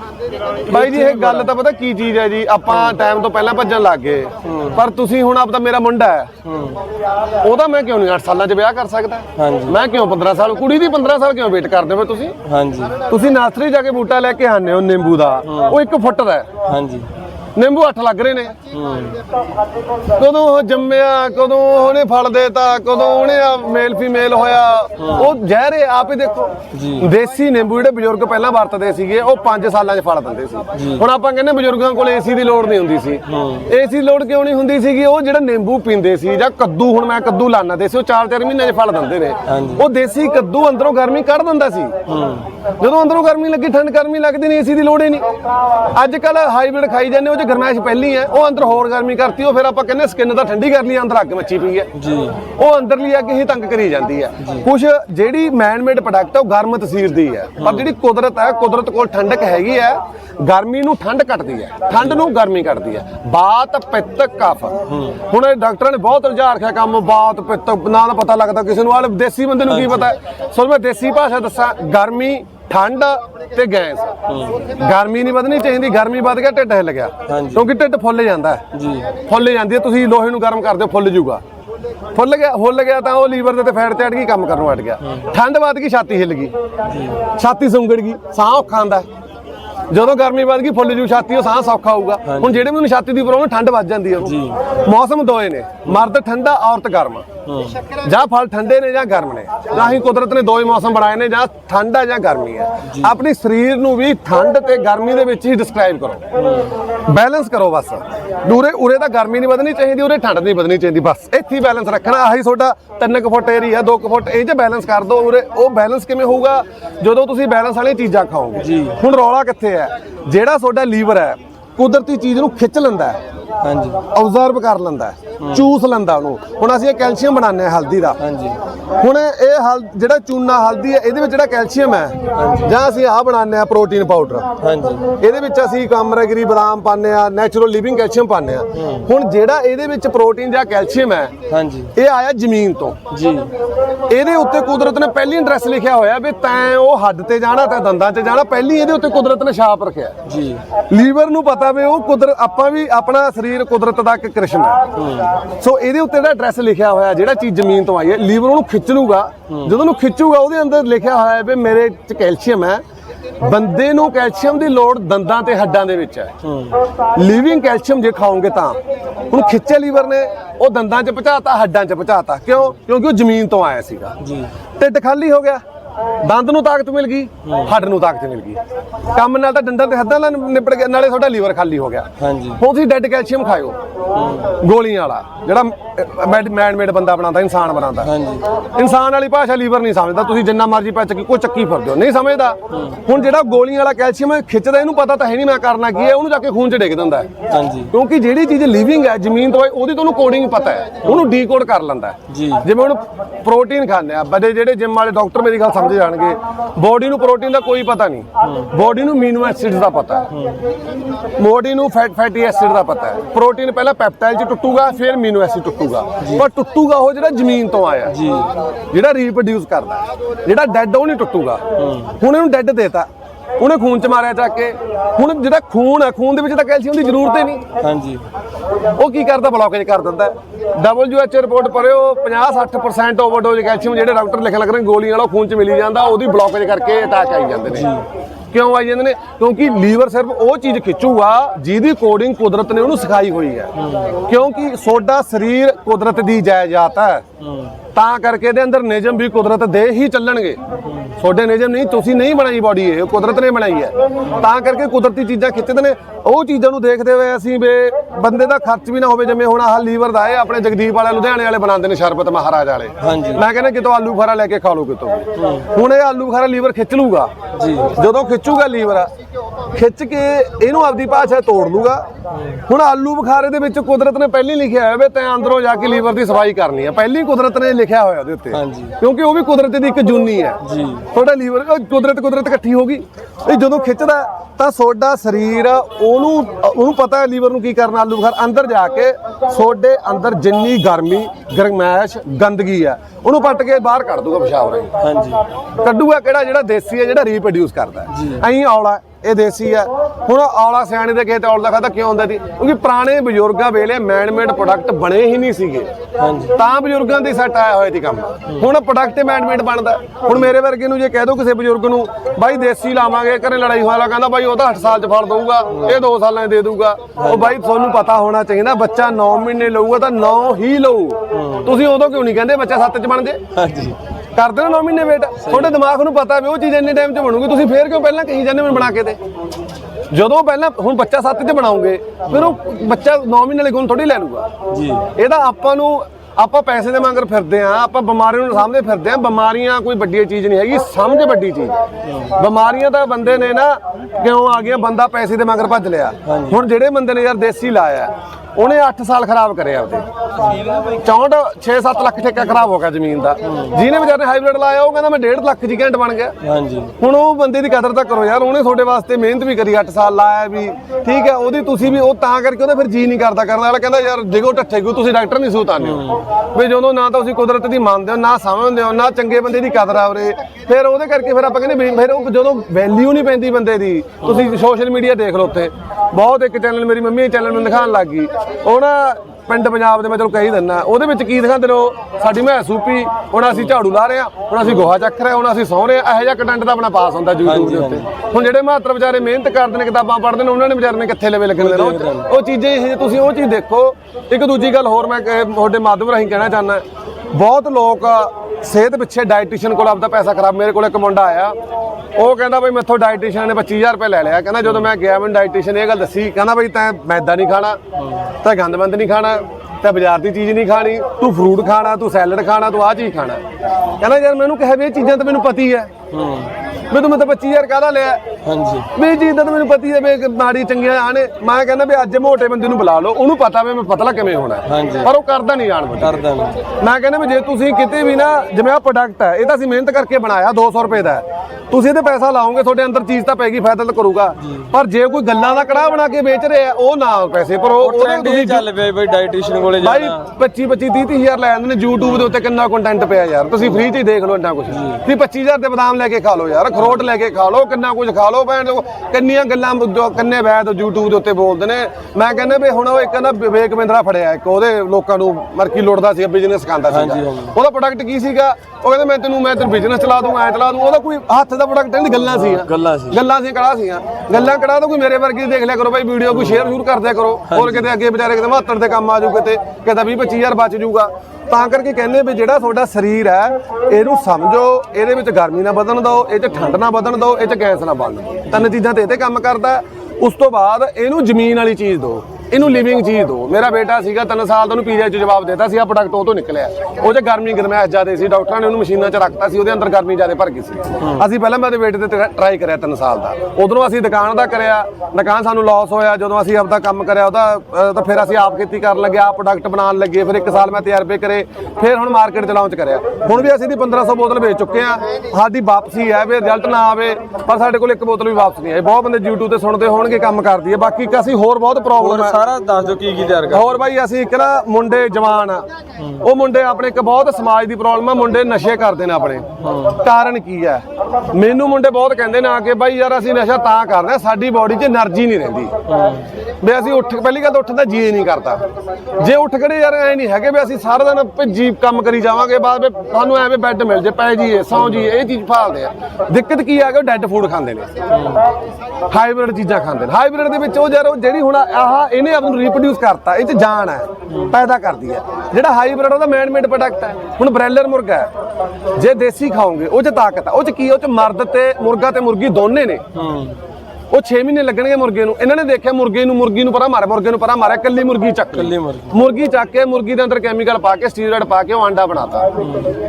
ਬਾਈ ਜੀ ਇਹ ਗੱਲ ਤਾਂ ਪਤਾ ਕੀ ਚੀਜ਼ ਹੈ ਜੀ? ਆਪਾਂ ਟਾਈਮ ਤੋਂ ਪਹਿਲਾਂ ਭੱਜਣ ਲੱਗ ਗਏ। ਪਰ ਤੁਸੀਂ ਹੁਣ ਆਪ ਤਾਂ ਮੇਰਾ ਮੁੰਡਾ ਹੈ। ਉਹਦਾ ਮੈਂ ਕਿਉਂ ਨਹੀਂ 8 ਸਾਲਾਂ 'ਚ ਵਿਆਹ ਕਰ ਸਕਦਾ? ਹਾਂਜੀ। ਮੈਂ ਕਿਉਂ 15 ਸਾਲ ਕੁੜੀ ਦੀ 15 ਸਾਲ ਕਿਉਂ ਵੇਟ ਕਰਦੇ ਹੋ ਤੁਸੀਂ? ਹਾਂਜੀ। ਤੁਸੀਂ ਨਰਸਰੀ ਜਾ ਕੇ ਬੂਟਾ ਲੈ ਕੇ ਆਨੇ ਹੋ ਨਿੰਬੂ ਦਾ। ਉਹ 1 ਫੁੱਟ ਦਾ ਹੈ। ਹਾਂਜੀ। ਨਿੰਬੂ 8 ਲੱਗ ਰਹੇ ਨੇ। ਕਦੋਂ ਉਹ ਜੰਮਿਆ ਕਦੋਂ ਉਹਨੇ ਫਲ ਦੇਤਾ ਕਦੋਂ ਉਹਨੇ ਆ ਮੇਲ ਫੀਮੇਲ ਹੋਇਆ। ਉਹ ਜ਼ਹਿਰ ਹੈ ਆਪ ਹੀ ਦੇਖੋ। ਦੇਸੀ ਨਿੰਬੂ ਜਿਹੜੇ ਬਜ਼ੁਰਗ ਪਹਿਲਾਂ ਵਰਤਦੇ ਸੀਗੇ ਉਹ 5 ਸਾਲਾਂ 'ਚ ਫਲ ਦਿੰਦੇ ਸੀ। ਹੁਣ ਆਪਾਂ ਕਹਿੰਦੇ ਬਜ਼ੁਰਗਾਂ ਕੋਲ ਏਸੀ ਦੀ ਲੋੜ ਨਹੀਂ ਹੁੰਦੀ ਸੀ। ਏਸੀ ਦੀ ਲੋੜ ਕਿਉਂ ਨਹੀਂ ਹੁੰਦੀ ਸੀਗੀ? ਉਹ ਜਿਹੜਾ ਨਿੰਬੂ ਪੀਂਦੇ ਸੀ ਜਾਂ ਕੱਦੂ ਹੁਣ ਮੈਂ ਕੱਦੂ ਲਾਣਾ ਦੇਸੀ ਉਹ 4-4 ਮਹੀਨਿਆਂ 'ਚ ਫਲ ਦਿੰਦੇ ਨੇ। ਉਹ ਦੇਸੀ ਕੱਦੂ ਅੰਦਰੋਂ ਗਰਮੀ ਕੱਢ ਦਿੰਦਾ ਸੀ। ਜਦੋਂ ਅੰਦਰੋਂ ਗਰਮੀ ਲੱਗੀ ਠੰਡ ਗਰਮੀ ਲੱਗਦੀ ਨਹੀਂ ਏਸੀ ਦੀ ਲੋੜ ਹੀ ਨਹੀਂ। ਅੱਜ ਕੱਲ ਹਾਈਬ੍ਰਿਡ ਖਾਈ ਜਾਂਦੇ ਉਹ ਚ ਗਰਮੈਸ਼ ਪਹਿਲੀ ਹੈ ਉਹ ਅੰਦਰ ਹੋਰ ਗਰਮੀ ਕਰਤੀ ਉਹ ਫਿਰ ਆਪਾਂ ਕਹਿੰਦੇ ਸਕਿਨ ਤਾਂ ਠੰਡੀ ਕਰ ਲਈ ਅੰਦਰ ਅੱਗ ਮੱਚੀ ਪਈ ਹੈ। ਜੀ। ਉਹ ਅੰਦਰਲੀ ਅੱਗ ਹੀ ਤੰਗ ਕਰੀ ਜਾਂਦੀ ਹੈ। ਕੁਝ ਜਿਹੜੀ ਮੈਨ ਮੇਡ ਪ੍ਰੋਡਕਟ ਹੈ ਉਹ ਗਰਮ ਤਸੀਰ ਦੀ ਹੈ। ਪਰ ਜਿਹੜੀ ਕੁਦਰਤ ਹੈ ਕੁਦਰਤ ਕੋਲ ਠੰਡਕ ਹੈਗੀ ਹੈ ਗਰਮੀ ਨੂੰ ਠੰਡ ਕੱਟਦੀ ਹੈ। ਠੰਡ ਨੂੰ ਗਰਮੀ ਕੱਟਦੀ ਹੈ। ਬਾਤ ਪਿੱਤ ਕਫ। ਹੁਣ ਇਹ ਡਾਕਟਰਾਂ ਨੇ ਬਹੁਤ ਰੁਝਾਰ ਰੱਖਿਆ ਕੰਮ ਬਾਤ ਪਿੱਤ ਨਾਂ ਦਾ ਪਤਾ ਲੱਗਦਾ ਕਿਸੇ ਨੂੰ ਆਲੇ ਦੇਸੀ ਬੰਦੇ ਨੂੰ ਕੀ ਪਤਾ ਸੋ ਮੈਂ ਦੇਸੀ ਭਾਸ਼ਾ ਦੱਸਾਂ ਗਰਮੀ ਠੰਡ ਤੇ ਗੈਸ। ਗਰਮੀ ਨਹੀਂ ਵਧਣੀ ਚਾਹੀਦੀ ਗਰਮੀ ਵੱਧ ਗਿਆ ਢਿੱਡ ਹਿੱਲ ਗਿਆ। ਕਿਉਂਕਿ ਢਿੱਡ ਫੁੱਲ ਜਾਂਦਾ ਜੀ। ਫੁੱਲ ਜਾਂਦੀ ਹੈ ਤੁਸੀਂ ਲੋਹੇ ਨੂੰ ਗਰਮ ਕਰਦੇ ਹੋ ਫੁੱਲ ਜੂਗਾ। ਫੁੱਲ ਗਿਆ ਫੁੱਲ ਗਿਆ ਤਾਂ ਉਹ ਲੀਵਰ ਦੇ ਤੇ ਫੈਟ ਤੇ ਅੜ ਗਈ ਕੰਮ ਕਰਨੋਂ ਅੜ ਗਿਆ ਠੰਡ ਵੱਧ ਗਈ ਛਾਤੀ ਹਿੱਲ ਗਈ। ਛਾਤੀ ਸੁੰਗੜ ਗਈ ਸਾਹ ਔਖਾ ਆਂਦਾ ਜਦੋਂ ਗਰਮੀ ਵੱਧ ਗਈ ਫੁੱਲ ਜੂ ਛਾਤੀ ਉਹ ਸਾਹ ਸੌਖਾ ਹੋਊਗਾ। ਹੁਣ ਜਿਹੜੇ ਮੈਨੂੰ ਛਾਤੀ ਦੀ ਪ੍ਰੋਬਲਮ ਠੰਡ ਵੱਧ ਜਾਂਦੀ ਹੈ। ਮੌਸਮ ਦੋਏ ਨੇ। ਮਰਦ ਠੰਡਾ ਔਰਤ ਗਰਮ। ਜਾਂ ਫਲ ਠੰਡੇ ਨੇ ਜਾਂ ਗਰਮ ਨੇ। ਨਾ ਹੀ ਕੁਦਰਤ ਨੇ ਦੋਏ ਮੌਸਮ ਬਣਾਏ ਨੇ ਜਾਂ ਠੰਡ ਹੈ ਜਾਂ ਗਰਮੀ ਹੈ ਆਪਣੀ ਸਰੀਰ ਨੂੰ ਵੀ ਠੰਡ ਤੇ ਗਰਮੀ ਦੇ ਵਿੱਚ ਹੀ ਡਿਸਕ੍ਰਾਈਬ ਕਰੋ। ਬੈਲੈਂਸ ਕਰੋ ਬਸ। ਦੂਰੇ ਉਰੇ ਤਾਂ ਗਰਮੀ ਨਹੀਂ ਵਧਣੀ ਚਾਹੀਦੀ ਉਰੇ ਠੰਡ ਨਹੀਂ ਵਧਣੀ ਚਾਹੀਦੀ ਬਸ। ਇੱਥੇ ਹੀ ਬੈਲੈਂਸ ਰੱਖਣਾ। ਆਹੀ ਤੁਹਾਡਾ 3 ਫੁੱਟ ਏਰੀਆ 2 ਫੁੱਟ ਇਹ ਚ ਬੈਲੈਂਸ ਕਰ ਦਿਓ ਉਰੇ। ਉਹ ਬੈਲੈਂਸ ਕਿਵੇਂ ਹੋਊਗਾ? ਜਦੋਂ ਤੁਸੀਂ ਬੈਲੈਂਸ ਵਾਲੀਆਂ ਚੀਜ਼ਾਂ ਖਾਓਗੇ। ਜੀ। ਹੁਣ ਰੌਲਾ ਕਿੱਥੇ ਹੈ? ਜਿਹੜਾ ਤੁਹਾਡਾ ਲੀਵਰ ਹੈ ਕੁਦਰਤੀ ਚੀਜ਼ ਨੂੰ ਖਿੱਚ ਲੈਂਦਾ ਹੈ। ਹਾਂਜੀ। ਆਬਜ਼ਰਵ ਕਰ ਲੈਂਦਾ ਹੈ, ਚੂਸ ਲੈਂਦਾ ਉਹਨੂੰ। ਹੁਣ ਅਸੀਂ ਇਹ ਕੈਲਸ਼ੀਅਮ ਬਣਾਉਂਦੇ ਹਾਂ ਹਲਦੀ ਦਾ। ਹਾਂਜੀ। ਹੁਣ ਇਹ ਹਲ ਜਿਹੜਾ ਚੂਨਾ ਹਲਦੀ ਹੈ ਇਹਦੇ ਵਿੱਚ ਜਿਹੜਾ ਕੈਲਸ਼ੀਅਮ ਹੈ ਜਾਂ ਅਸੀਂ ਆਹ ਬਣਾਉਂਦੇ ਆ ਪ੍ਰੋਟੀਨ ਪਾਊਡਰ। ਹਾਂਜੀ। ਇਹਦੇ ਵਿੱਚ ਅਸੀਂ ਕਾਮਰਾਗਰੀ ਬਦਾਮ ਪਾਉਂਦੇ ਆ ਨੈਚੁਰਲ ਲਿਵਿੰਗ ਕੈਲਸ਼ੀਅਮ ਪਾਉਂਦੇ ਆ ਹੁਣ ਜਿਹੜਾ ਇਹਦੇ ਵਿੱਚ ਪ੍ਰੋਟੀਨ ਜਾਂ ਕੈਲਸ਼ੀਅਮ ਹੈ ਹਾਂਜੀ। ਇਹ ਆਇਆ ਜ਼ਮੀਨ ਤੋਂ। ਜੀ। ਇਹਦੇ ਉੱਤੇ ਕੁਦਰਤ ਨੇ ਪਹਿਲੀ ਐਡਰੈਸ ਲਿਖਿਆ ਹੋਇਆ ਵੀ ਤੈਂ ਉਹ ਹੱਡ ਤੇ ਜਾਣਾ ਤੇ ਦੰਦਾਂ 'ਚ ਜਾਣਾ। ਪਹਿਲੀ ਇਹਦੇ ਉੱਤੇ ਕੁਦਰਤ ਨੇ ਛਾਪ ਰੱਖਿਆ। ਜੀ। ਲੀਵਰ ਨੂੰ ਪਤਾ ਵੀ ਉਹ ਕੁਦਰਤ ਆਪਾਂ ਵੀ ਆਪਣਾ ਸਰੀਰ ਕੁਦਰਤ ਦਾ ਇੱਕ ਕ੍ਰਿਸ਼ਨ ਹੈ। ਸੋ ਇਹਦੇ ਉੱਤੇ ਜਿਹੜਾ ਐਡਰੈਸ ਲਿਖਿਆ ਹੋਇਆ ਜਿਹੜਾ ਚੀਜ਼ ਜ਼ਮੀਨ ਤੋਂ ਆਈ ਹੈ ਲੀਵਰ ਉਹਨੂੰ ਖਿੱਚ ਲੂਗਾ ਜਦੋਂ ਉਹਨੂੰ ਖਿੱਚੂਗਾ ਉਹਦੇ ਅੰਦਰ ਲਿਖਿਆ ਹੋਇਆ ਹੈ ਵੀ ਮੇਰੇ ਚ ਕੈਲਸ਼ੀਅਮ ਹੈ। ਬੰਦੇ ਨੂੰ ਕੈਲਸ਼ੀਅਮ ਦੀ ਲੋੜ ਦੰਦਾਂ ਤੇ ਹੱਡਾਂ ਦੇ ਵਿੱਚ ਹੈ। ਲਿਵਿੰਗ ਕੈਲਸ਼ੀਅਮ ਜੇ ਖਾਓਗੇ ਤਾਂ। ਹੁਣ ਖਿੱਚੇ ਲੀਵਰ ਨੇ ਉਹ ਦੰਦਾਂ 'ਚ ਪਹੁੰਚਾਤਾ ਹੱਡਾਂ 'ਚ ਪਹੁੰਚਾਤਾ। ਕਿਉਂ? ਕਿਉਂਕਿ ਉਹ ਜ਼ਮੀਨ ਤੋਂ ਆਇਆ ਸੀਗਾ। ਜੀ। ਢਿੱਡ ਖਾਲੀ ਹੋ ਗਿਆ। ਦੰਦ ਨੂੰ ਤਾਕਤ ਮਿਲ ਗਈ ਹੱਡ ਨੂੰ ਤਾਕਤ ਮਿਲ ਗਈ। ਕੰਮ ਨਾਲ ਤਾਂ ਡੰਡਾਂ ਤੇ ਹੱਦਾਂ ਨਾਲ ਨਿਪਟ ਗਿਆ ਨਾਲੇ ਤੁਹਾਡਾ ਲੀਵਰ ਖਾਲੀ ਹੋ ਗਿਆ। ਹਾਂਜੀ। ਹੁਣ ਤੁਸੀਂ ਡੈਡ ਕੈਲਸ਼ੀਅਮ ਖਾਇਓ। ਗੋਲੀਆਂ ਵਾਲਾ ਜਿਹੜਾ ਮੈਨ ਮੇਡ ਬੰਦਾ ਬਣਾਉਂਦਾ ਇਨਸਾਨ ਬਣਾਉਂਦਾ। ਹਾਂਜੀ। ਇਨਸਾਨ ਵਾਲੀ ਭਾਸ਼ਾ ਲੀਵਰ ਨਹੀਂ ਸਮਝਦਾ ਤੁਸੀਂ ਜਿੰਨਾ ਮਰਜ਼ੀ ਪੈ ਚੱਕੀ ਕੋਈ ਚੱਕੀ ਫਿਰਦੇ ਹੋ ਨਹੀਂ ਸਮਝਦਾ। ਹੁਣ ਜਿਹੜਾ ਗੋਲੀਆਂ ਵਾਲਾ ਕੈਲਸ਼ੀਅਮ ਖਿੱਚਦਾ ਇਹਨੂੰ ਪਤਾ ਤਾਂ ਹੈ ਨਹੀਂ ਮੈਂ ਕਰਨਾ ਕੀ ਹੈ ਉਹਨੂੰ ਜਾ ਕੇ ਖੂਨ 'ਚ ਡਿੱਗ ਦਿੰਦਾ ਹਾਂਜੀ। ਕਿਉਂਕਿ ਜਿਹੜੀ ਚੀਜ਼ ਲਿਵਿੰਗ ਹੈ ਜ਼ਮੀਨ ਤੋਂ ਹੈ ਉਹਦੀ ਤੁਹਾਨੂੰ ਕੋਡਿੰਗ ਪਤਾ ਹੈ ਉਹਨੂੰ ਡੀਕੋਡ ਕਰ ਲੈਂਦਾ। ਜਿਵੇਂ ਹੁਣ ਪ੍ਰੋਟੀਨ ਖਾਂਦੇ ਆ ਬੜੇ ਜਿਹੜੇ ਜਿਮ ਵਾਲੇ ਡਾਕਟਰ ਮੇਰੀ ਗੱਲ ਸਮਝ ਜਾਣਗੇ। ਬੋਡੀ ਨੂੰ ਪ੍ਰੋਟੀਨ ਦਾ ਕੋਈ ਪਤਾ ਨਹੀਂ। ਬੋਡੀ ਨੂੰ ਅਮੀਨੋ ਐਸਿਡਸ ਦਾ ਪਤਾ ਹੈ। ਬੋਡੀ ਨੂੰ ਫੈਟ ਫੈਟੀ ਐਸਿਡ ਦਾ ਪਤਾ ਹੈ। ਪ੍ਰੋਟੀਨ ਪਹਿਲਾਂ ਪੈਪਟਾਈਡ ਚ ਟੁੱਟੂਗਾ ਫਿਰ ਅਮੀਨੋ ਐਸਿਡ ਟੁੱਟੂਗਾ। ਪਰ ਟੁੱਟੂਗਾ ਉਹ ਜਿਹੜਾ ਜ਼ਮੀਨ ਤੋਂ ਆਇਆ ਜੀ। ਜਿਹੜਾ ਰੀਪਰੋਡਿਊਸ ਕਰਦਾ। ਜਿਹੜਾ ਡੈੱਡ ਉਹ ਨਹੀਂ ਟੁੱਟੂਗਾ। ਹੁਣ ਇਹਨੂੰ ਡੈੱਡ ਦੇਤਾ। ਉਹਨੇ ਖੂਨ ਚ ਮਾਰਿਆ ਚੱਕ ਕੇ। ਹੁਣ ਜਿਹੜਾ ਖੂਨ ਹੈ ਖੂਨ ਦੇ ਵਿੱਚ ਤਾਂ ਕੈਲਸ਼ੀਅਮ ਦੀ ਜ਼ਰੂਰਤ ਹੀ ਨਹੀਂ। ਹਾਂਜੀ। ਉਹ ਕੀ ਕਰਦਾ ਬਲੌਕੇਜ ਕਰ ਦਿੰਦਾ। WHO ਰਿਪੋਰਟ ਪੜਿਓ 50-60% ਓਵਰਡੋਜ਼ ਕੈਲਸ਼ੀਅਮ ਜਿਹੜੇ ਡਾਕਟਰ ਲਿਖਣ ਲੱਗ ਰਹੇ ਗੋਲੀਆਂ ਵਾਲਾ ਖੂਨ ਚ ਮਿਲੀ ਜਾਂਦਾ ਉਹਦੀ ਬਲੌਕੇਜ ਕਰਕੇ ਅਟੈਕ ਆਈ ਜਾਂਦੇ ਨੇ। ਕਿਉਂ ਆਈ ਜਾਂਦੇ ਨੇ? ਕਿਉਂਕਿ ਲੀਵਰ ਸਿਰਫ ਉਹ ਚੀਜ਼ ਖਿੱਚੂਗਾ ਜਿਹਦੀ ਕੋਡਿੰਗ ਕੁਦਰਤ ਨੇ ਉਹਨੂੰ ਸਿਖਾਈ ਹੋਈ ਹੈ। ਕਿਉਂਕਿ ਸੋਡਾ ਸਰੀਰ ਕੁਦਰਤ ਦੀ ਜਾਇਦਾਦ ਹੈ। ਤਾਂ ਕਰਕੇ ਇਹਦੇ ਅੰਦਰ ਨਿਯਮ ਵੀ ਕੁਦਰਤ ਦੇ ਹੀ ਚੱਲਣਗੇ। ਤੁਹਾਡੇ ਨਿਯਮ ਨਹੀਂ ਤੁਸੀਂ ਨਹੀਂ ਬਣਾਈ ਬਾਡੀ ਇਹ ਕੁਦਰਤ ਨੇ ਬਣਾਈ ਹੈ। ਤਾਂ ਕਰਕੇ ਕੁਦਰਤੀ ਚੀਜ਼ਾਂ ਖਿੱਚਦੇ ਨੇ। ਉਹ ਚੀਜ਼ਾਂ ਨੂੰ ਦੇਖਦੇ ਹੋਏ ਅਸੀਂ ਵੀ ਬੰਦੇ ਦਾ ਖਰਚ ਵੀ ਨਾ ਹੋਵੇ ਜਿਵੇਂ ਹੁਣ ਆਹ ਲੀਵਰ ਦਾ ਹੈ ਆਪਣੇ ਜਗਦੀਪ ਵਾਲੇ ਲੁਧਿਆਣੇ ਵਾਲੇ ਬਣਾਉਂਦੇ ਨੇ ਸ਼ਰਬਤ ਮਹਾਰਾਜ ਵਾਲੇ। ਮੈਂ ਕਹਿੰਦਾ ਕਿਤੋਂ ਆਲੂ ਬੁਖਾਰਾ ਲੈ ਕੇ ਖਾ ਲਓ ਕਿਤੋਂ। ਹੁਣ ਇਹ ਆਲੂ ਬੁਖਾਰਾ ਲੀਵਰ ਖਿੱਚ ਲੂਗਾ। ਜੀ। ਜਦੋਂ ਖਿੱਚੂਗਾ ਲੀਵਰ ਖਿੱਚ ਕੇ ਇਹਨੂੰ ਆਪਦੀ ਭਾਸ਼ਾ ਤੋੜ ਲੂਗਾ। ਹੁਣ ਆਲੂ ਬੁਖਾਰੇ ਦੇ ਵਿੱਚ ਕੁਦਰਤ ਨੇ ਪਹਿਲਾਂ ਹੀ ਲਿਖਿਆ ਹੋਇਆ ਵੀ ਤੈਂ ਅੰਦਰੋਂ ਜਾ ਕੇ ਲੀਵਰ ਦੀ ਸਫ਼ਾਈ ਕਰਨੀ ਹੈ ਪਹਿਲਾਂ ਕੁਦਰਤ ਨੇ ਲਿਖਿਆ ਹੋਇਆ ਉਹਦੇ ਉੱਤੇ ਹਾਂਜੀ। ਕਿਉਂਕਿ ਉਹ ਵੀ ਕੁਦਰਤ ਦੀ ਇੱਕ ਜੂਨੀ ਹੈ ਜੀ। ਤੁਹਾਡਾ ਲੀਵਰ ਕੁਦਰਤ ਕੁਦਰਤ ਇਕੱਠੀ ਹੋ ਗਈ ਇਹ ਜਦੋਂ ਖਿੱਚਦਾ ਤਾਂ ਤੁਹਾਡਾ ਸਰੀਰ ਉਹਨੂੰ ਉਹਨੂੰ ਪਤਾ ਹੈ ਲੀਵਰ ਨੂੰ ਕੀ ਕਰਨਾ ਆਲੂ ਬੁਖਾਰ ਅੰਦਰ ਜਾ ਕੇ ਤੁਹਾਡੇ ਅੰਦਰ ਜਿੰਨੀ ਗਰਮੀ ਗਰਮੈਸ਼ ਗੰਦਗੀ ਆ ਉਹਨੂੰ ਪੱਟ ਕੇ ਬਾਹਰ ਕੱਢ ਦੂਗਾ ਪਿਸ਼ਾਬ ਰਾਹੀਂ। ਹਾਂਜੀ। ਕੱਢੂਗਾ ਕਿਹੜਾ ਜਿਹੜਾ ਦੇਸੀ ਹੈ ਜਿਹੜਾ ਰੀਪਰੋਡਿਊਸ ਕਰਦਾ ਹੈ। ਐਂ ਔਲਾ ਇਹ ਦੇਸੀ ਹੈ। ਹੁਣ ਔਲਾ ਸਿਆਣੇ ਦੇ ਖੇਤ ਔਲ ਦਾ ਖਾਦਾ ਕਿਉਂ ਹੁੰਦਾ ਸੀ? ਕਿਉਂਕਿ ਪੁਰਾਣੇ ਬਜ਼ੁਰਗਾਂ ਵੇਲੇ ਮੈਨਮੇਡ ਪ੍ਰੋਡਕਟ ਬਣੇ ਹੀ ਨਹੀਂ ਸੀਗੇ। ਤਾਂ ਬਜ਼ੁਰਗਾਂ ਦੀ ਸੱਟ ਆਇਆ ਹੋਇਆ ਸੀ ਕੰਮ। ਹੁਣ ਪ੍ਰੋਡਕਟ ਮੈਨਮੇਡ ਬਣਦਾ। ਹੁਣ ਮੇਰੇ ਵਰਗੇ ਨੂੰ ਜੇ ਕਹਿ ਦੋ ਕਿਸੇ ਬਜ਼ੁਰਗ ਨੂੰ ਬਾਈ ਦੇਸੀ ਲਾਵਾਂਗੇ ਘਰੇ ਲੜਾਈ ਹੋਇਆ ਕਹਿੰਦਾ ਬਾਈ ਉਹ ਤਾਂ 8 ਸਾਲ ਚ ਫਲ ਦਊਗਾ ਇਹ 2 ਸਾਲਾਂ ਦੇ ਦਊਗਾ। ਉਹ ਬਾਈ ਤੁਹਾਨੂੰ ਪਤਾ ਹੋਣਾ ਚਾਹੀਦਾ ਬੱਚਾ 9 ਮਹੀਨੇ ਲਊਗਾ ਤਾਂ 9 ਹੀ ਲਊ। ਤੁਸੀਂ ਉਦੋਂ ਕਿਉਂ ਨਹੀਂ ਕਹਿੰਦੇ ਬੱਚਾ 7 ਚ ਬਣ ਜੇ? ਹਾਂਜੀ। ਕਰਦੇ ਨਾ 9 ਮਹੀਨੇ ਵੇਟ। ਤੁਹਾਡੇ ਦਿਮਾਗ ਨੂੰ ਪਤਾ ਵੀ ਉਹ ਚੀਜ਼ ਇੰਨੇ ਟਾਈਮ 'ਚ ਬਣੂਗੀ। ਤੁਸੀਂ ਫੇਰ ਕਿਉਂ ਪਹਿਲਾਂ ਕਹੀ ਜਾਂਦੇ ਮੈਨੂੰ ਬਣਾ ਕੇ ਦੇ? ਜਦੋਂ ਪਹਿਲਾਂ ਹੁਣ ਬੱਚਾ 7 'ਚ ਬਣਾਉਂਗੇ ਫਿਰ ਉਹ ਬੱਚਾ 9 ਮਹੀਨੇ ਵਾਲੇ ਗੁਣ ਥੋੜੀ ਲੈ ਲੂਗਾ ਜੀ। ਇਹਦਾ ਆਪਾਂ ਨੂੰ ਆਪਾਂ ਪੈਸੇ ਦੇ ਮੰਗਰ ਫਿਰਦੇ ਆ ਆਪਾਂ ਬਿਮਾਰੀਆਂ ਨੂੰ ਸਾਹਮਣੇ ਫਿਰਦੇ ਆ। ਬਿਮਾਰੀਆਂ ਕੋਈ ਵੱਡੀ ਚੀਜ਼ ਨਹੀਂ ਹੈਗੀ ਸਮਝ ਵੱਡੀ ਚੀਜ਼। ਬਿਮਾਰੀਆਂ ਤਾਂ ਬੰਦੇ ਨੇ ਨਾ ਕਿਉਂ ਆ ਗਈਆਂ ਬੰਦਾ ਪੈਸੇ ਦੇ ਮੰਗਰ ਭੱਜ ਲਿਆ। ਹੁਣ ਜਿਹੜੇ ਬੰਦੇ ਨੇ ਯਾਰ ਦੇਸੀ ਲਾਇਆ ਉਹਨੇ 8 ਸਾਲ ਖਰਾਬ ਕਰੇ ਆਪਦੇ। 64 6-7 ਲੱਖ ਠੇਕਾ ਖਰਾਬ ਹੋ ਗਿਆ ਜ਼ਮੀਨ ਦਾ। ਜਿਹਨੇ ਵਿਚਾਰੇ ਹਾਈਬ੍ਰਿਡ ਲਾਇਆ ਉਹ ਕਹਿੰਦਾ ਮੈਂ 1.5 ਲੱਖ ਜੀ ਘੰਟ ਬਣ ਗਿਆ। ਹਾਂਜੀ। ਹੁਣ ਉਹ ਬੰਦੇ ਦੀ ਕਦਰ ਤਾਂ ਕਰੋ ਯਾਰ ਉਹਨੇ ਤੁਹਾਡੇ ਵਾਸਤੇ ਮਿਹਨਤ ਵੀ ਕਰੀ 8 ਸਾਲ ਲਾਇਆ ਵੀ। ਠੀਕ ਹੈ ਉਹਦੀ ਤੁਸੀਂ ਵੀ ਉਹ ਤਾਂ ਕਰਕੇ ਉਹਦਾ ਫਿਰ ਜੀ ਨਹੀਂ ਕਰਦਾ ਕਰਨ ਵਾਲਾ ਕਹਿੰਦਾ ਯਾਰ ਜਿਗੋ ਢੱਠੇ ਕੋ ਤੁਸੀਂ ਡਾਕਟਰ ਨਹੀਂ ਸੂਤਾਨੇ ਵੀ ਜਦੋਂ ਨਾ ਤਾਂ ਤੁਸੀਂ ਕੁਦਰਤ ਦੀ ਮੰਨਦੇ ਹੋ ਨਾ ਸਮਝਦੇ ਹੋ ਨਾ ਚੰਗੇ ਬੰਦੇ ਦੀ ਕਦਰ ਆ ਉਰੇ। ਫਿਰ ਉਹਦੇ ਕਰਕੇ ਫਿਰ ਆਪਾਂ ਕਹਿੰਦੇ ਫਿਰ ਉਹ ਜਦੋਂ ਵੈਲਿਊ ਨਹੀਂ ਪੈਂਦੀ ਬੰਦੇ ਦੀ ਤੁਸੀਂ ਸੋਸ਼ਲ ਮੀਡੀਆ ਦੇਖ ਲਓ ਉੱਥੇ। ਬਹੁਤ ਇੱਕ ਚੈਨਲ ਮੇਰੀ ਮੰਮੀ ਚੈਨਲ ਮੈਨੂੰ ਦਿਖਾਉਣ ਲੱਗ ਗਈ। ਉਹ ਨਾ ਪਿੰਡ ਪੰਜਾਬ ਦੇ ਮੈਂ ਤੁਹਾਨੂੰ ਕਹੀ ਦਿੰਦਾ ਉਹਦੇ ਵਿੱਚ ਕੀ ਦਿਖਾਉਂਦੇ ਨੇ ਸਾਡੀ ਮੈਂ ਸੂਪੀ ਹੁਣ ਅਸੀਂ ਝਾੜੂ ਲਾ ਰਹੇ ਹਾਂ ਹੁਣ ਅਸੀਂ ਗੋਹਾ ਚੱਕ ਰਹੇ ਹੁਣ ਅਸੀਂ ਸੌਂ ਰਹੇ ਹਾਂ ਇਹੋ ਜਿਹਾ ਕੰਟੈਂਟ ਦਾ ਆਪਣਾ ਪਾਸ ਹੁੰਦਾ YouTube ਦੇ ਉੱਤੇ। ਹੁਣ ਜਿਹੜੇ ਮਾਤਰ ਵਿਚਾਰੇ ਮਿਹਨਤ ਕਰਦੇ ਨੇ ਕਿਤਾਬਾਂ ਪੜ੍ਹਦੇ ਨੇ ਉਹਨਾਂ ਨੇ ਵਿਚਾਰੇ ਨੇ ਕਿੱਥੇ ਲੈਵੇ ਲੱਗਣ ਦੇਣਾ? ਉਹ- ਉਹ ਚੀਜ਼ਾਂ ਇਹ ਤੁਸੀਂ ਉਹ ਚੀਜ਼ ਦੇਖੋ। ਇੱਕ ਦੂਜੀ ਗੱਲ ਹੋਰ ਮੈਂ ਤੁਹਾਡੇ ਮਾਧਵ ਰਾਹੀਂ ਕਹਿਣਾ ਚਾਹੁੰਦਾ ਬਹੁਤ ਲੋਕ ਸਿਹਤ ਪਿੱਛੇ ਡਾਈਟੀਸ਼ੀਅਨ ਕੋਲ ਆਪਦਾ ਪੈਸਾ ਖਰਾਬ, ਮੇਰੇ ਕੋਲ ਇੱਕ ਮੁੰਡਾ ਆਇਆ, ਉਹ ਕਹਿੰਦਾ ਬਈ ਮੈਥੋਂ ਡਾਈਟੀਸ਼ੀਅਨ ਨੇ 25000 ਰੁਪਏ ਲੈ ਲਿਆ। ਕਹਿੰਦਾ ਜਦੋਂ ਮੈਂ ਗਿਆ, ਮੈਨੂੰ ਡਾਈਟੀਸ਼ੀਅਨ ਇਹ ਗੱਲ ਦੱਸੀ, ਕਹਿੰਦਾ ਬਈ ਤੈਂ ਮੈਦਾ ਨਹੀਂ ਖਾਣਾ, ਤੈਂ ਗੰਦਮੰਦ ਨਹੀਂ ਖਾਣਾ, ਤੈਂ ਬਾਜ਼ਾਰ ਦੀ ਚੀਜ਼ ਨਹੀਂ ਖਾਣੀ, ਤੂੰ ਫਰੂਟ ਖਾਣਾ, ਤੂੰ ਸੈਲਡ ਖਾਣਾ, ਤੂੰ ਆਹ ਚੀਜ਼ ਖਾਣਾ। ਕਹਿੰਦਾ ਯਾਰ ਮੈਨੂੰ ਕਿਹਾ ਵੀ ਇਹ ਚੀਜ਼ਾਂ ਤਾਂ ਮੈਨੂੰ ਪਤੀ ਹੈ। ਵੀ ਤੂੰ ਮੈਂ ਤਾਂ 25000 ਕਾਹਦਾ ਲਿਆ? ਹਾਂਜੀ। ਵੀ ਇਹ ਚੀਜ਼ ਤਾਂ ਮੈਨੂੰ ਪਤੀ ਹੈ ਵੀ ਮਾੜੀ ਚੰਗੀਆਂ ਆਣੇ ਮੈਂ ਕਹਿੰਦਾ ਵੀ ਅੱਜ ਮੋਟੇ ਬੰਦੇ ਨੂੰ ਬੁਲਾ ਲਓ ਉਹਨੂੰ ਪਤਾ ਵੀ ਮੈਂ ਪਤਲਾ ਕਿਵੇਂ ਹੋਣਾ। ਹਾਂਜੀ। ਪਰ ਉਹ ਕਰਦਾ ਨਹੀਂ ਜਾਣ ਬੁੱਝ। ਕਰਦਾ ਨਹੀਂ। ਮੈਂ ਕਹਿੰਦਾ ਵੀ ਜੇ ਤੁਸੀਂ ਕਿਤੇ ਵੀ ਨਾ ਜਿਵੇਂ ਆ ਪ੍ਰੋਡਕਟ ਹੈ ਇਹ ਤਾਂ ਅਸੀਂ ਮਿਹਨਤ ਕਰਕੇ ਬਣਾਇਆ 200 ਰੁਪਏ ਦਾ। ਤੁਸੀਂ ਇਹਦੇ ਪੈਸਾ ਲਾਓਗੇ ਤੁਹਾਡੇ ਅੰਦਰ ਚੀਜ਼ ਤਾਂ ਪੈਗੀ ਫਾਇਦਾ ਤਾਂ ਕਰੂਗਾ। ਪਰ ਜੇ ਕੋਈ ਗੱਲਾਂ ਦਾ ਕੜਾਹ ਬਣਾ ਕੇ ਵੇਚ ਰਿਹਾ ਉਹ ਨਾ ਪੈਸੇ। ਪਰ ਉਹ ਉਹਦੇ ਤੁਸੀਂ ਚੱਲ ਪਿਆ ਬਈ ਡਾਈਟੀਸ਼ੀਅਨ ਕੋਲੇ ਭਾਈ ਜਾਣਾ। 25 25 30 ਹਜ਼ਾਰ ਲੈ ਜਾਂਦੇ ਨੇ YouTube ਦੇ ਉੱਤੇ ਕਿੰਨਾ ਕੰਟੈਂਟ ਪਿਆ ਯਾਰ। ਤੁਸੀਂ ਫ੍ਰੀ 'ਚ ਹੀ ਦੇਖ ਲਓ ਇੰਨਾ ਕੁਝ ਤੁਸੀਂ 25000 ਦੇ ਬਦਾਮ ਲੈ ਕੇ ਖਾ ਲਓ ਯਾਰ ਅਖਰੋਟ ਲੈ ਕੇ ਖਾ ਲਓ ਕਿੰਨਾ ਕੁਝ ਖਾ ਲਓ ਭੈਣ ਚੋ, ਕਿੰਨੀਆਂ ਗੱਲਾਂ ਜੋ ਕੰਨੇ ਵੈਦ YouTube ਦੇ ਉੱਤੇ ਬੋਲਦੇ ਨੇ। ਮੈਂ ਕਹਿੰਦਾ ਵੀ ਹੁਣ ਉਹ ਇੱਕ ਨਾ ਵਿਵੇਕ ਬਿੰਦਰਾ ਫੜਿਆ ਇੱਕ ਉਹਦੇ ਲੋਕਾਂ ਨੂੰ ਮਰਕੀ ਲੁੱਟਦਾ ਸੀ ਬਿਜ਼ਨਸ ਸੀਗਾ। ਹਾਂਜੀ। ਉਹਦਾ ਪ੍ਰੋਡਕਟ ਕੀ ਸੀਗਾ? ਉਹ ਕਹਿੰਦਾ ਮੈਂ ਤੈਨੂੰ ਮੈਂ ਤੈਨੂੰ ਬਿਜ਼ਨਸ ਚਲਾ ਦੂੰ ਐ ਚਲਾ ਦੂੰ ਉਹਦਾ ਕੋਈ ਹੱਥ ਦਾ ਪ੍ਰੋਡਕਟ ਨਹੀਂ ਗੱਲਾਂ ਸੀਆਂ ਗੱਲਾਂ ਸੀ। ਗੱਲਾਂ ਸੀ ਕੜਾ ਸੀਆਂ। ਗੱਲਾਂ ਕੜਾ ਤਾਂ ਕੋਈ ਮੇਰੇ ਵਰਗੀ ਦੇਖ ਲਿਆ ਕਰੋ ਭਾਈ ਵੀਡੀਓ ਕੋਈ ਸ਼ੇਅਰ ਸ਼ੂਰ ਕਰ ਦਿਆ ਕਰੋ। ਹੋਰ ਕਿਤੇ ਅੱਗੇ ਵਿਚਾਰੇ ਕਿਤੇ ਮਾਤਰ ਦੇ ਕੰਮ ਆ ਜਾਊ ਕਿਤੇ ਕਿਤੇ 20 25000 ਬਚ ਜਾਊਗਾ। ਤਾਂ ਕਰਕੇ ਕਹਿੰਦੇ ਵੀ ਜਿਹੜਾ ਤੁਹਾਡਾ ਸਰੀਰ ਹੈ ਇਹਨੂੰ ਸਮਝੋ ਇਹਦੇ ਵਿੱਚ ਗਰਮੀ ਨਾ ਵਧਣ ਦਿਓ ਇਹ 'ਚ ਠੰਡ ਨਾ ਵਧਣ ਦਿਓ, ਇਹ 'ਚ ਗੈਸ ਨਾ ਬਣਨ ਦਿਓ। ਤਿੰਨ ਚੀਜ਼ਾਂ ਤੇ ਇਹ ਤੇ ਕੰਮ ਕਰਦਾ, ਉਸ ਤੋਂ ਬਾਅਦ ਇਹਨੂੰ ਜ਼ਮੀਨ ਵਾਲੀ ਚੀਜ਼ ਦਿਓ। ਇਹਨੂੰ ਲਿਵਿੰਗ ਚੀਜ਼ ਦਿਓ ਮੇਰਾ ਬੇਟਾ ਸੀਗਾ 3 ਸਾਲ ਦਾ ਉਹਨੂੰ ਪੀਜਾ ਚ ਜਵਾਬ ਦਿੱਤਾ ਸੀ ਆ ਪ੍ਰੋਡਕਟ ਉਹ ਤੋਂ ਨਿਕਲਿਆ। ਉਹ 'ਚ ਗਰਮੀ ਗਰਮੈਸ਼ ਜ਼ਿਆਦਾ ਸੀ ਡਾਕਟਰਾਂ ਨੇ ਉਹਨੂੰ ਮਸ਼ੀਨਾਂ 'ਚ ਰੱਖਤਾ ਸੀ ਉਹਦੇ ਅੰਦਰ ਗਰਮੀ ਜ਼ਿਆਦਾ ਭਰ ਗਈ ਸੀ। ਅਸੀਂ ਪਹਿਲਾਂ ਮੈਂ ਉਹਦੇ ਬੇਟੇ ਤੇ ਟਰਾਈ ਕਰਿਆ 3 ਸਾਲ ਦਾ। ਉਧਰੋਂ ਅਸੀਂ ਦੁਕਾਨ ਦਾ ਕਰਿਆ ਦੁਕਾਨ ਸਾਨੂੰ ਲਾਸ ਹੋਇਆ ਜਦੋਂ ਅਸੀਂ ਆਪਦਾ ਕੰਮ ਕਰਿਆ ਉਹਦਾ ਤਾਂ ਫਿਰ ਅਸੀਂ ਆਪ ਖੇਤੀ ਕਰਨ ਲੱਗੇ ਆਪ ਪ੍ਰੋਡਕਟ ਬਣਾਉਣ ਲੱਗੇ ਫਿਰ ਇੱਕ ਸਾਲ ਮੈਂ ਤਜਰਬੇ ਕਰੇ ਫਿਰ ਹੁਣ ਮਾਰਕੀਟ 'ਚ ਲਾਂਚ ਕਰਿਆ। ਹੁਣ ਵੀ ਅਸੀਂ ਦੀ 1500 ਬੋਤਲ ਵੇਚ ਚੁੱਕੇ ਆ ਸਾਡੀ ਵਾਪਸੀ ਹੈ ਵੀ ਰਿਜ਼ਲਟ ਨਾ ਆਵੇ ਪਰ ਸਾਡੇ ਕੋਲ ਇੱਕ ਬੋਤਲ ਵੀ ਵਾਪਸ ਨਹੀਂ ਆਈ। ਬਹੁਤ ਬੰਦੇ YouTube ਤੇ ਸੁਣਦੇ ਹੋਣਗੇ ਕੰਮ ਕਰਦੀ ਹੈ। ਬਾਕੀ ਅਸੀਂ ਹੋਰ ਬਹੁਤ ਪ੍ਰੋਬਲਮ ਹੈ। ਸਾਰਾ ਦੱਸ ਦਿਓ ਕੀ ਕੀ ਤਿਆਰ ਕਰ ਹੋਰ ਬਾਈ ਅਸੀਂ ਇੱਕ ਨਾ ਮੁੰਡੇ ਜਵਾਨ ਉਹ ਮੁੰਡੇ ਆਪਣੇ ਇੱਕ ਬਹੁਤ ਸਮਾਜ ਦੀ ਪ੍ਰੋਬਲਮ ਆ ਮੁੰਡੇ ਨਸ਼ੇ ਕਰਦੇ ਨੇ ਆਪਣੇ। ਕਾਰਨ ਕੀ ਹੈ ਮੈਨੂੰ ਮੁੰਡੇ ਬਹੁਤ ਕਹਿੰਦੇ ਨੇ ਆ ਕੇ ਬਾਈ ਯਾਰ ਅਸੀਂ ਨਸ਼ਾ ਤਾਂ ਕਰਦੇ ਆ ਸਾਡੀ ਬਾਡੀ 'ਚ એનર્ਜੀ ਨਹੀਂ ਰਹਿੰਦੀ। ਵੀ ਅਸੀਂ ਉੱਠ ਪਹਿਲੀ ਗੱਲ ਤਾਂ ਉੱਠਣ ਦਾ ਜੀ ਨਹੀਂ ਕਰਦਾ। ਜੇ ਉੱਠ ਖੜੇ ਯਾਰ ਐ ਨਹੀਂ ਹੈਗੇ ਵੀ ਅਸੀਂ ਸਾਰਾ ਦਿਨ ਭੱਜੀ ਕੰਮ ਕਰੀ ਜਾਵਾਂਗੇ, ਬਾਅਦ ਵਿੱਚ ਸਾਨੂੰ ਐਵੇਂ ਬੈੱਡ ਮਿਲ ਜੇ, ਪੈ ਜੀਏ ਸੌ ਜੀ ਇਹ ਚੀਜ਼ ਭਾਲਦੇ ਆ। ਦਿੱਕਤ ਕੀ ਆ ਕਿ ਉਹ ਡੈੱਡ ਫੂਡ ਖਾਂਦੇ ਨੇ। ਹਾਈਬ੍ਰਿਡ ਚੀਜ਼ਾਂ ਖਾਂਦੇ ਨੇ। ਹਾਈਬ੍ਰਿਡ ਦੇ ਵਿੱਚ ਉਹ ਯਾਰ ਉਹ ਜਿਹੜੀ ਹੁਣ ਆਹ ਇਹਨੇ ਆਪ ਨੂੰ ਰੀਪਰੋਡਿਊਸ ਕਰਤਾ, ਇਹ ਚ ਜਾਨ ਹੈ, ਪੈਦਾ ਕਰਦੀ ਹੈ। ਜਿਹੜਾ ਹਾਈਬ੍ਰਿਡ ਉਹਦਾ ਮੈਨਮੇਡ ਪ੍ਰੋਡਕਟ ਹੈ। ਹੁਣ ਬ੍ਰੈਲਰ ਮੁਰਗਾ ਹੈ। ਜੇ ਦੇਸੀ ਖਾਓਗੇ, ਉਹ ਚ ਤਾਕਤ ਹੈ ਉਹ ਚ ਕੀ ਉਹ ਚ ਮਰਦ ਤੇ ਮੁਰਗਾ ਤੇ ਮੁਰਗੀ ਦੋਨੇ ਨੇ। ਉਹ 6 ਮਹੀਨੇ ਲੱਗਣਗੇ ਮੁਰਗੇ ਨੂੰ। ਇਹਨਾਂ ਨੇ ਦੇਖਿਆ ਮੁਰਗੇ ਨੂੰ ਮੁਰਗੀ ਨੂੰ ਪਰਾਂ ਮਾਰਿਆ ਮੁਰਗੇ ਨੂੰ ਪਰਾਂ ਮਾਰਿਆ ਕੱਲੀ ਮੁਰਗੀ ਚੱਕ। ਕੱਲੀ ਮੁਰਗੀ। ਮੁਰਗੀ ਚੱਕ ਕੇ ਮੁਰਗੀ ਦੇ ਅੰਦਰ ਕੈਮੀਕਲ ਪਾ ਕੇ ਸਟੀਰੋਇਡ ਪਾ ਕੇ ਉਹ ਆਂਡਾ ਬਣਾਤਾ।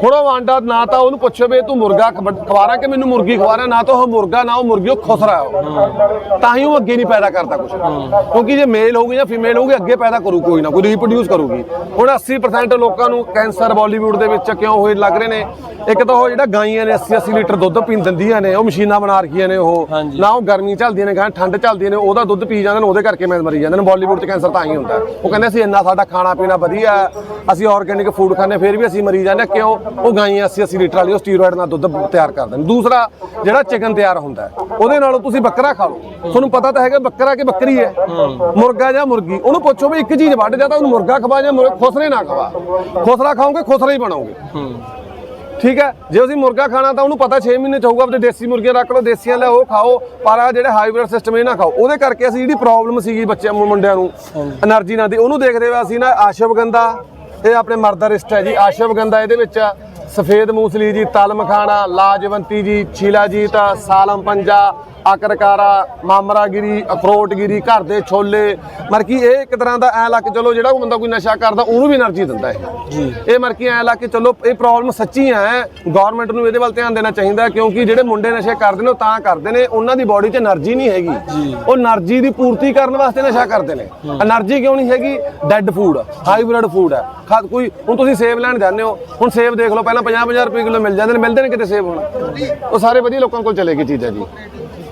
ਹੁਣ ਉਹ ਆਂਡਾ ਨਾ ਤਾਂ ਉਹਨੂੰ ਪੁੱਛੋ ਵੀ ਤੂੰ ਮੁਰਗਾ ਖਵ- ਖਵਾਰਾ ਕਿ ਮੈਨੂੰ ਮੁਰਗੀ ਖਵਾਰਾ ਨਾ ਤਾਂ ਉਹ ਮੁਰਗਾ ਨਾ ਉਹ ਮੁਰਗੀ ਉਹ ਖੁਸਰਾ ਉਹ। ਤਾਂ ਹੀ ਉਹ ਅੱਗੇ ਨਹੀਂ ਪੈਦਾ ਕਰਦਾ ਕੁਝ ਕਿਉਂਕਿ ਜੇ ਮੇਲ ਹੋਊਗੀ ਜਾਂ ਫੀਮੇਲ ਹੋਊਗੀ ਅੱਗੇ ਪੈਦਾ ਕਰੂ ਕੋਈ ਨਾ ਕੋਈ ਰੀਪਰੋਡਿਊਸ ਕਰੂਗੀ। ਹੁਣ 80% ਲੋਕਾਂ ਨੂੰ ਕੈਂਸਰ ਬਾਲੀਵੁੱਡ ਦੇ ਵਿੱਚ ਕਿਉਂ ਹੋਏ ਲੱਗ ਰਹੇ ਨੇ? ਇੱਕ ਤਾਂ ਉਹ ਜਿਹੜਾ ਗਾਈਆਂ ਨੇ 80 80 ਲੀਟਰ ਦੁੱਧ ਪੀਂ ਦਿੰਦੀਆਂ ਨੇ ਉਹ ਮਸ਼ੀਨਾਂ ਬਣਾ ਰੱਖੀਆਂ ਨੇ ਉਹ। ਨਾ ਉਹ ਗਰਮੀ ਝੱਲ ਚੱਲਦੀਆਂ ਨੇ ਗਾਂ ਠੰਡ ਚੱਲਦੀਆਂ ਨੇ, ਉਹਦਾ ਦੁੱਧ ਪੀ ਜਾਂਦੇ ਨੇ, ਉਹਦੇ ਕਰਕੇ ਮੈਂ ਮਰੀ ਜਾਂਦੇ ਨੇ। ਬਾਲੀਵੁੱਡ 'ਚ ਕੈਂਸਰ ਤਾਂ ਹੀ ਹੁੰਦਾ। ਉਹ ਕਹਿੰਦੇ ਅਸੀਂ ਇੰਨਾ ਸਾਡਾ ਖਾਣਾ ਪੀਣਾ ਵਧੀਆ, ਅਸੀਂ ਆਰਗੇਨਿਕ ਫੂਡ ਖਾਂਦੇ, ਫਿਰ ਵੀ ਅਸੀਂ ਮਰੀ ਜਾਂਦੇ ਹਾਂ। ਕਿਉਂ? ਉਹ ਗਾਈਆਂ 80 80 ਲੀਟਰ ਵਾਲੀ ਉਹ ਸਟੀਰੋਇਡ ਨਾਲ ਦੁੱਧ ਤਿਆਰ ਕਰਦੇ ਨੇ। ਦੂਸਰਾ, ਜਿਹੜਾ ਚਿਕਨ ਤਿਆਰ ਹੁੰਦਾ ਉਹਦੇ ਨਾਲੋਂ ਤੁਸੀਂ ਬੱਕਰਾ ਖਾ ਲਓ। ਤੁਹਾਨੂੰ ਪਤਾ ਤਾਂ ਹੈਗਾ ਬੱਕਰਾ ਕਿ ਬੱਕਰੀ ਹੈ। ਮੁਰਗਾ ਜਾਂ ਮੁਰਗੀ, ਉਹਨੂੰ ਪੁੱਛੋ ਵੀ ਇੱਕ ਚੀਜ਼ ਵੱਢ ਜਾ ਤਾਂ ਉਹਨੂੰ ਮੁਰਗਾ ਖਵਾ ਜਾਂ ਖੁਸਰੇ ਨਾ ਖਵਾ। ਖੁਸਰਾ ਖਾਓਗੇ, ਖੁਸਰਾ ਹੀ ਬਣਾਓਗੇ। ਠੀਕ ਹੈ? ਜੇ ਅਸੀਂ ਮੁਰਗਾ ਖਾਣਾ ਤਾਂ ਉਹਨੂੰ ਪਤਾ 6 ਮਹੀਨੇ ਚ ਹੋਊਗਾ ਆਪਣੇ ਦੇਸੀ ਮੁਰਗੀਆਂ ਰੱਖ ਲਓ ਦੇਸੀਆਂ ਲੈ ਉਹ ਖਾਓ ਪਰ ਆ ਜਿਹੜੇ ਹਾਈਬ੍ਰਿਡ ਸਿਸਟਮ ਇਹ ਨਾ ਖਾਓ। ਉਹਦੇ ਕਰਕੇ ਅਸੀਂ ਜਿਹੜੀ ਪ੍ਰੋਬਲਮ ਸੀਗੀ ਬੱਚਿਆਂ ਮੁੰਡਿਆਂ ਨੂੰ એનર્ਜੀ ਨਾ ਦੀ ਉਹਨੂੰ ਦੇਖਦੇ ਹੋਏ ਅਸੀਂ ਨਾ ਆਸ਼ਵ ਆਸ਼ਵਗੰਧਾ ਇਹ ਆਪਣੇ ਮਰਦਾ ਰਿਸਟ ਹੈ ਜੀ। ਆਸ਼ਵ ਆਸ਼ਵਗੰਧਾ ਇਹਦੇ ਵਿੱਚ ਸਫੇਦ ਮੂਸਲੀ ਜੀ ਤਲ ਮਖਾਣਾ ਲਾਜਵੰਤੀ ਜੀ ਛੀਲਾ ਜੀ ਤਾਂ ਸਾਲਮ ਪੰਜਾ ਆਕਰਕਾਰਾ ਮਾਮਰਾਗਿਰੀ ਅਖਰੋਟਗਿਰੀ ਘਰ ਦੇ ਛੋਲੇ। ਮਰ ਕੀ ਇਹ ਇੱਕ ਤਰ੍ਹਾਂ ਦਾ ਐ ਲੱਗ ਚਲੋ ਜਿਹੜਾ ਬੰਦਾ ਕੋਈ ਨਸ਼ਾ ਕਰਦਾ ਉਹਨੂੰ ਵੀ એનર્ਜੀ ਦਿੰਦਾ ਹੈ ਇਹ ਮਰ ਕੀ ਐ ਲੱਗ ਕੇ ਚਲੋ ਇਹ ਪ੍ਰੋਬਲਮ ਸੱਚੀ ਹੈ। ਗਵਰਨਮੈਂਟ ਨੂੰ ਇਹਦੇ ਵੱਲ ਧਿਆਨ ਦੇਣਾ ਚਾਹੀਦਾ ਕਿਉਂਕਿ ਜਿਹੜੇ ਮੁੰਡੇ ਨਸ਼ੇ ਕਰਦੇ ਨੇ ਉਹ ਤਾਂ ਕਰਦੇ ਨੇ ਉਹਨਾਂ ਦੀ ਬਾਡੀ 'ਚ એનર્ਜੀ ਨਹੀਂ ਹੈਗੀ। ਉਹ એનર્ਜੀ ਦੀ ਪੂਰਤੀ ਕਰਨ ਵਾਸਤੇ ਨਸ਼ਾ ਕਰਦੇ ਨੇ। એનર્ਜੀ ਕਿਉਂ ਨਹੀਂ ਹੈਗੀ? ਡੈੱਡ ਫੂਡ ਹਾਈਬ੍ਰਿਡ ਫੂਡ ਹੈ। ਖਾਦ ਕੋਈ ਹੁਣ ਤੁਸੀਂ ਸੇਬ ਲੈਣ ਜਾਂਦੇ ਹੋ ਹੁਣ ਸੇਬ ਦੇਖ ਲਓ ਪਹਿਲਾਂ 50 50 ਰੁਪਏ ਕਿਲੋ ਮਿਲ ਜਾਂਦੇ ਨੇ ਮਿਲਦੇ ਨੇ ਕਿਤੇ ਸੇਬ ਹੁਣ? ਉਹ ਸਾਰੇ ਵਧੀਆ ਲੋਕਾਂ ਕੋਲ ਚਲੇ ਗਈ ਚੀਜ਼ਾਂ ਜੀ।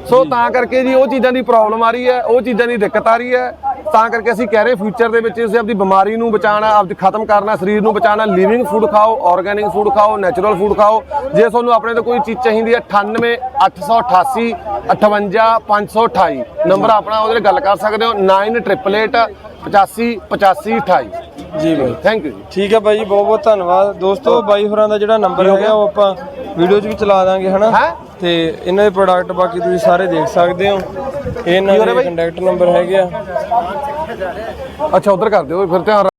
ਸੋ ਤਾਂ ਕਰਕੇ ਜੀ ਉਹ ਚੀਜ਼ਾਂ ਦੀ ਪ੍ਰੋਬਲਮ ਆ ਰਹੀ ਹੈ ਉਹ ਚੀਜ਼ਾਂ ਦੀ ਦਿੱਕਤ ਆ ਰਹੀ ਹੈ। ਤਾਂ ਕਰਕੇ ਅਸੀਂ ਕਹਿ ਰਹੇ ਫਿਊਚਰ ਦੇ ਵਿੱਚ ਤੁਸੀਂ ਆਪਣੀ ਬਿਮਾਰੀ ਨੂੰ ਬਚਾਉਣਾ ਆਪਦੀ ਖਤਮ ਕਰਨਾ ਸਰੀਰ ਨੂੰ ਬਚਾਉਣਾ ਲਿਵਿੰਗ ਫੂਡ ਖਾਓ ਆਰਗੇਨਿਕ ਫੂਡ ਖਾਓ ਨੈਚੁਰਲ ਫੂਡ ਖਾਓ। ਜੇ ਤੁਹਾਨੂੰ ਆਪਣੇ ਤੋਂ ਕੋਈ ਚੀਜ਼ ਚਾਹੀਦੀ ਹੈ 98 888 58 528 ਨੰਬਰ ਆਪਣਾ ਉਹਦੇ ਨਾਲ ਗੱਲ ਕਰ ਸਕਦੇ ਹੋ 9888 85 85 28 ਜੀ ਬਾਈ। ਥੈਂਕ ਯੂ ਠੀਕ ਹੈ ਬਾਈ ਜੀ ਬਹੁਤ ਬਹੁਤ ਧੰਨਵਾਦ। ਦੋਸਤੋ ਬਾਈ ਹੋਰਾਂ ਦਾ ਜਿਹੜਾ ਨੰਬਰ ਹੈਗਾ ਉਹ ਆਪਾਂ ਵੀਡੀਓ 'ਚ ਵੀ ਚਲਾ ਦਾਂਗੇ ਹਨਾ? ਹੈਂ? ਤੇ ਇਹਨਾਂ ਦੇ ਪ੍ਰੋਡਕਟ ਬਾਕੀ ਤੁਸੀਂ ਸਾਰੇ ਦੇਖ ਸਕਦੇ ਹੋ। ਇਹ ਇਹਨਾਂ ਦੇ ਕੰਟੈਕਟ ਨੰਬਰ ਹੈਗੇ ਆ। ਅੱਛਾ ਉਧਰ ਕਰ ਦਿਓ ਫਿਰ ਧਿਆਨ